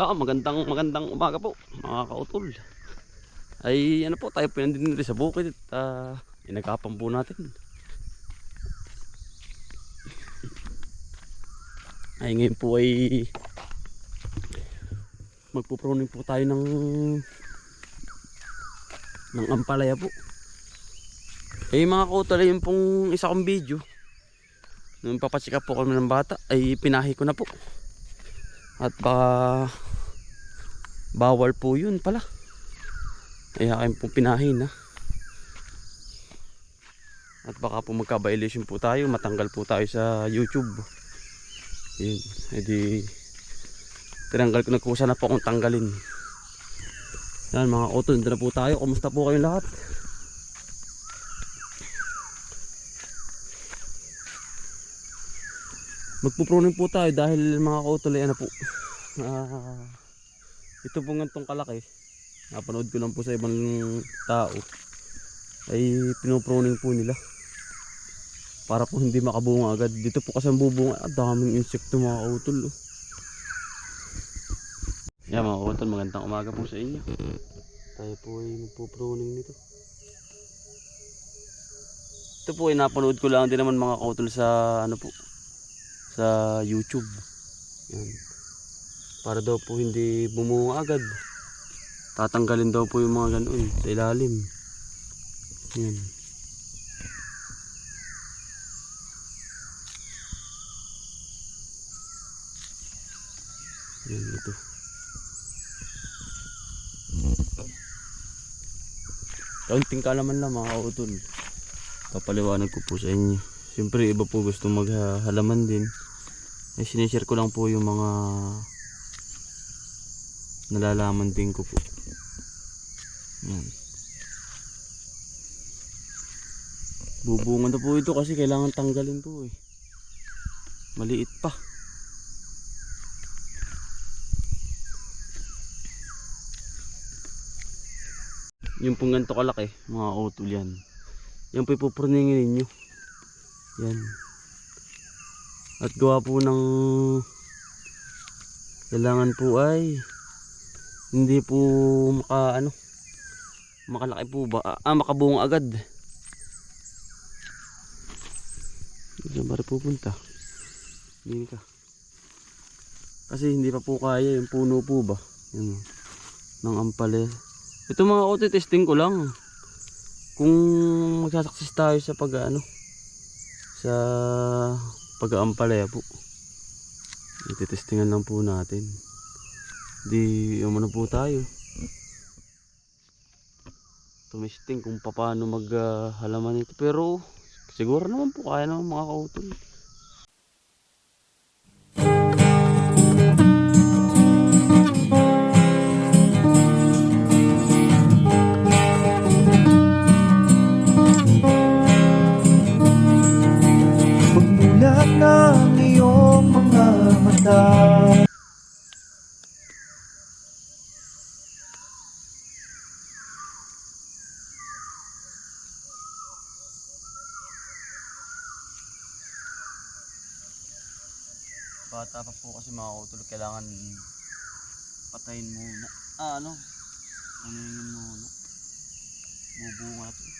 Ah, magandang magandang umaga po mga kautol. Ay ano po tayo pinandin rin sa bukid at uh, inagapan po natin. Ay ngayon po ay magpuproning po tayo ng ng ampalaya po. Eh mga kautol, yun pong isa kong video. Nung papacheck up po kami ng bata, ay pinahi ko na po. At baka bawal po yun pala. Kaya kayo pong pinahin ha. At baka po magka-violation po tayo, matanggal po tayo sa YouTube. Yun, edi tinanggal ko nagkusa na po akong tanggalin. Yan mga utol, na po tayo. Kumusta po kayong lahat? Magpupruning po tayo dahil mga kautol ay ano po. Ah, ito po ngantong kalaki. Napanood ko lang po sa ibang tao. Ay pinupruning po nila. Para po hindi makabunga agad. Dito po kasi ang bubunga. Ah, daming insekto mga kautol. Oh. Yan mga kautol, magandang umaga po sa inyo. Tayo po ay magpupruning nito. Ito po ay napanood ko lang din naman mga kautol sa ano po sa YouTube. Yan. Para daw po hindi bumunga agad. Tatanggalin daw po yung mga ganoon sa ilalim. Yan. Yan ito. Kaunting kalaman lang mga kautol. Papaliwanag ko po sa inyo. Siyempre iba po gusto maghalaman din. Eh sinishare ko lang po yung mga nalalaman din ko po. Yan. Bubungan na po ito kasi kailangan tanggalin po eh. Maliit pa. Yung pong ganito kalaki, mga utol yan. Yan po ipupurningin ninyo. Yan. At gawa po ng kailangan po ay hindi po maka ano makalaki po ba ah makabunga agad Diyan ba pupunta? Hindi ka. Kasi hindi pa po kaya yung puno po ba? Yan o. Ng ampale. Ito mga kote testing ko lang. Kung magsasaksis tayo sa pag ano sa pag-aampalaya po. Ititestingan lang po natin. Di umano po tayo. Tumisting kung paano maghalaman ito. Pero siguro naman po kaya naman mga kautol. Bata pa po kasi mga kautol. Kailangan patayin muna. Ah ano? Ano yun muna? Bubunga ito.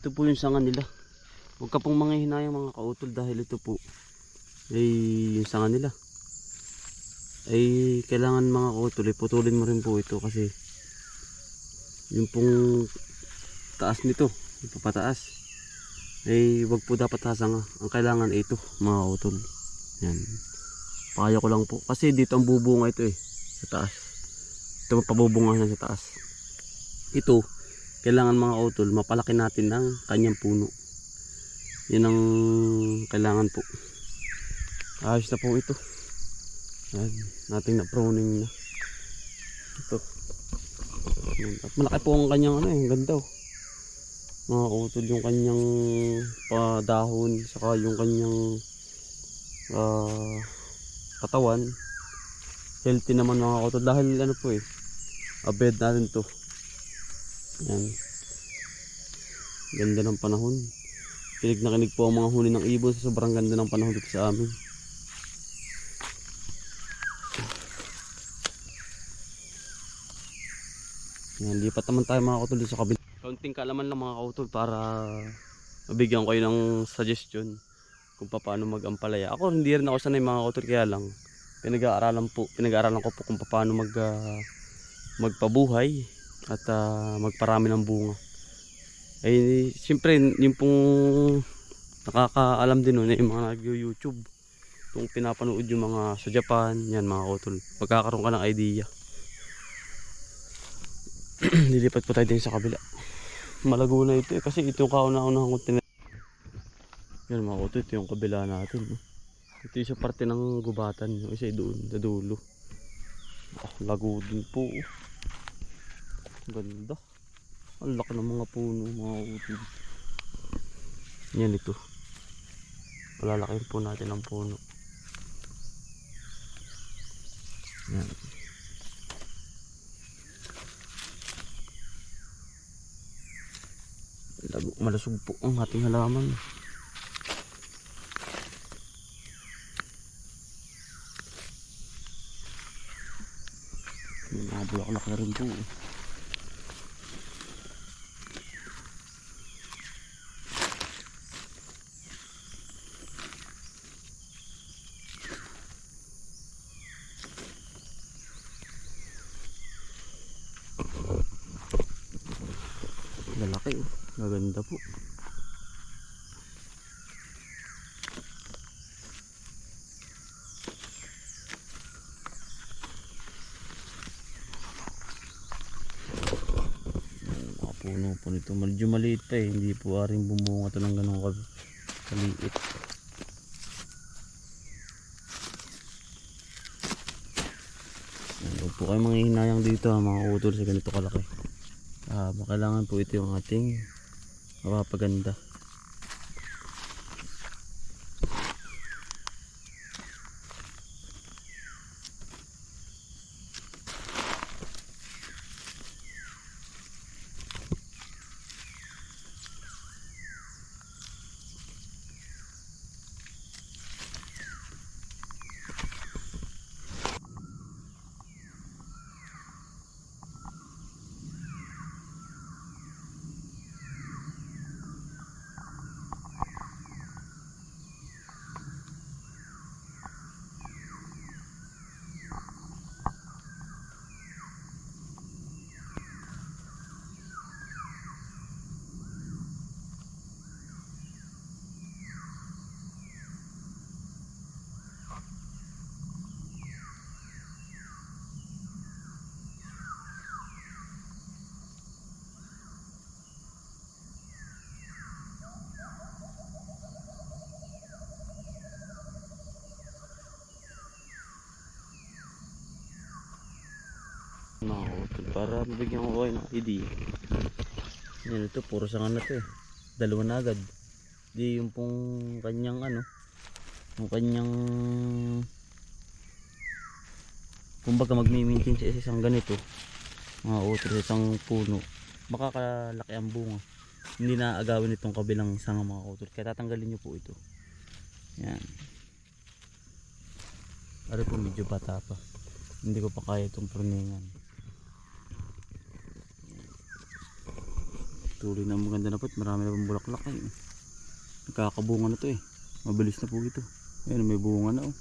Ito po yung sanga nila. Huwag ka pong mga hinayang mga kautol dahil ito po ay yung sanga nila. Ay kailangan mga kautol ay putulin mo rin po ito kasi yung pong taas nito, yung papataas ay wag po dapat sasanga. Ang kailangan ay ito mga kautol. Yan. Papayo ko lang po. Kasi dito ang bubunga ito eh. Sa taas. Ito pabubunga na sa taas. Ito, kailangan mga utol, mapalaki natin ng kanyang puno. Yan ang kailangan po. Ayos na po ito. Yan, nating na pruning na. Ito. At malaki po ang kanyang ano eh, ang ganda oh. Mga utol yung kanyang padahon, saka yung kanyang ah, katawan. Healthy naman mga utol dahil ano po eh, abed natin to. Yan. Ganda ng panahon. Kinig na kinig po ang mga huni ng ibon sa sobrang ganda ng panahon dito sa amin. Yan, lipat naman tayo mga kautol dito sa kabila. Kaunting kalaman lang mga kautol para mabigyan kayo ng suggestion kung paano mag-ampalaya. Ako hindi rin ako sanay mga kautol kaya lang pinag-aaralan po, pinag-aaralan ko po kung paano mag ah, magpabuhay at ah, magparami ng bunga. Eh, siyempre, yung pong nakakaalam din nun, eh, yung mga nag-YouTube. Kung pinapanood yung mga sa Japan, yan mga kautol. Magkakaroon ka ng idea. Lilipat po tayo din sa kabila. Malago na ito eh, kasi ito yung kauna-unahang kontinent. Yan mga kautol, ito yung kabila natin. no. Ito yung sa parte ng gubatan, yung isa doon, sa dulo. Ah, lago din po. Ganda. Ang laki ng mga puno, mga utol. Yan ito. Palalakin po natin ang puno. Yan. Lago, malasog po ang ating halaman. May mga bulaklak na rin po. oh. Lalaki oh. Maganda po. Ayan, Mga puno po nito. Medyo maliit pa eh. Hindi po aring bumunga to ng ganun ka- kaliit. Huwag po kayo mga dito ha, mga utol sa ganito kalaki. Ah, kailangan po ito yung ating mapapaganda. Mga utol para mabigyan ko kayo ng idea. Yan ito, puro sanga na to eh. Dalawa na agad. Di yung pong kanyang ano, yung kanyang kumbaga magmi-maintain sa isang ganito. Mga utol sa isang puno. Makakalaki ang bunga. Hindi na agawin itong kabilang sanga mga utol kaya tatanggalin nyo po ito. Yan. Ano po medyo bata pa. Hindi ko pa kaya itong pruningan tuloy na maganda na po at marami na pong bulaklak eh. nagkakabunga na to eh mabilis na po ito ayun may bunga na oh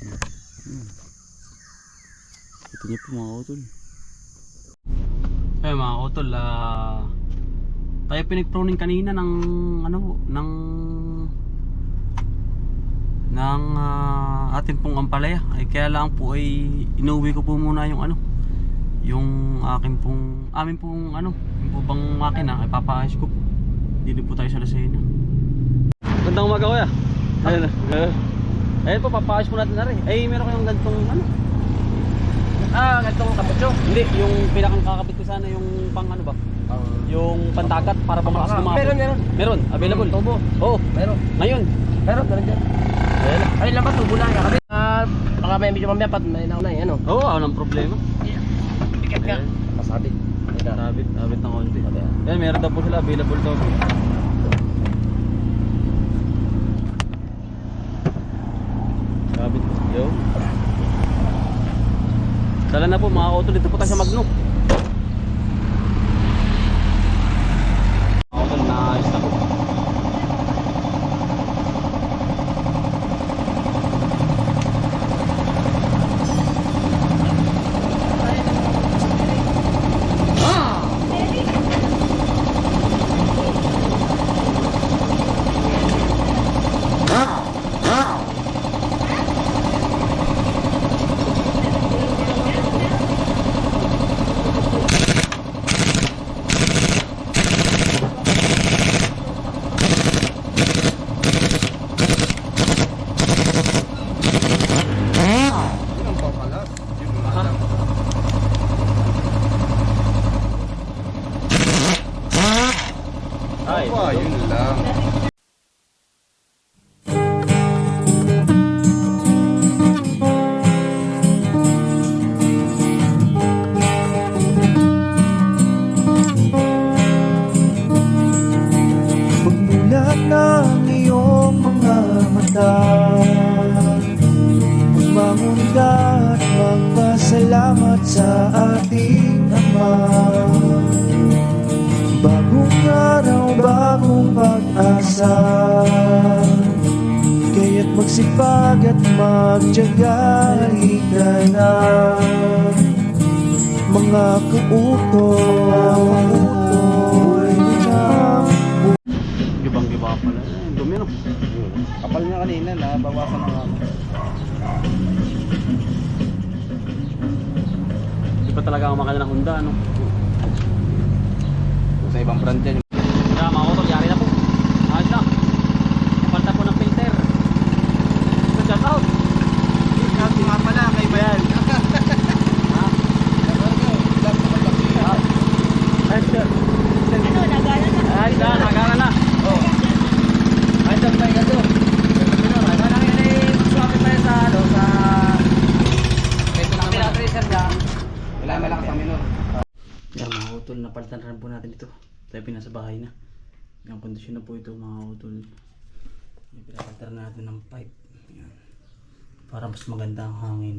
Ayan. ito niyo po mga utol ayun mga utol ah tayo pinag-pruning kanina ng ano ng ng ah, ating pong ampalaya. Ay kaya lang po ay inuwi ko po muna yung ano, yung akin pong, amin pong ano, yung po bang makina ay papaayos ko po. Dito po tayo sa Lucena. Gandang umaga kuya. Ayun. Uh, ayun po, papaayos po natin na rin. Ay, meron kayong gantong ano? Ah, ganitong kaputso. Hindi, yung pinakang kakabit ko sana yung pang ano ba? Yung pantagat para pa malakas Ah, kumapit. meron, meron. Meron, available. Tubo. Oo, Meron. ngayon. Meron, meron dyan. Ayun. Ay, labat, tubo na. Kakabit. Ah, baka may medyo mamaya pat may nauna eh, ano. Oo, oh, walang problema. Ticket ka. Ayan. Masabi. Ayun na. Abit, abit ng konti. Yan, meron daw po sila available daw. Abit. Yo. Sala na po mga auto dito po tayo sa Magno. Mga auto naayos na po. Ay, yun lang. Pagmulat ng iyong mga mata magpasalamat sa ating Ama bagong pag-asa Kaya't magsipag at magtyaga Halika na Mga kautoy gibang-giba pala. Dumi no. Kapal niya kanina na, bawasan na ako. Di pa talaga ang makina ng Honda, no? Sa ibang brand yan. Kaya mga auto, yari na po. Ayos na. Palta po ng filter. So, shout out. Shout nga pala kay Bayan. Ha? Ayos na. Ayos na, nagara na. Oh. Ay, saan ba yung ano? Ano lang yun eh, magswapit tayo sa ano, sa... Ito lang Kapila naman. tracer niya. Wala malakas ang minor. Yan mga utol, napalitan na rin po natin ito. Tayo pinasa bahay na. Yung kondisyon na po ito mga utol. Yung pinapalitan natin ng pipe. Yan. Para mas maganda ang hangin.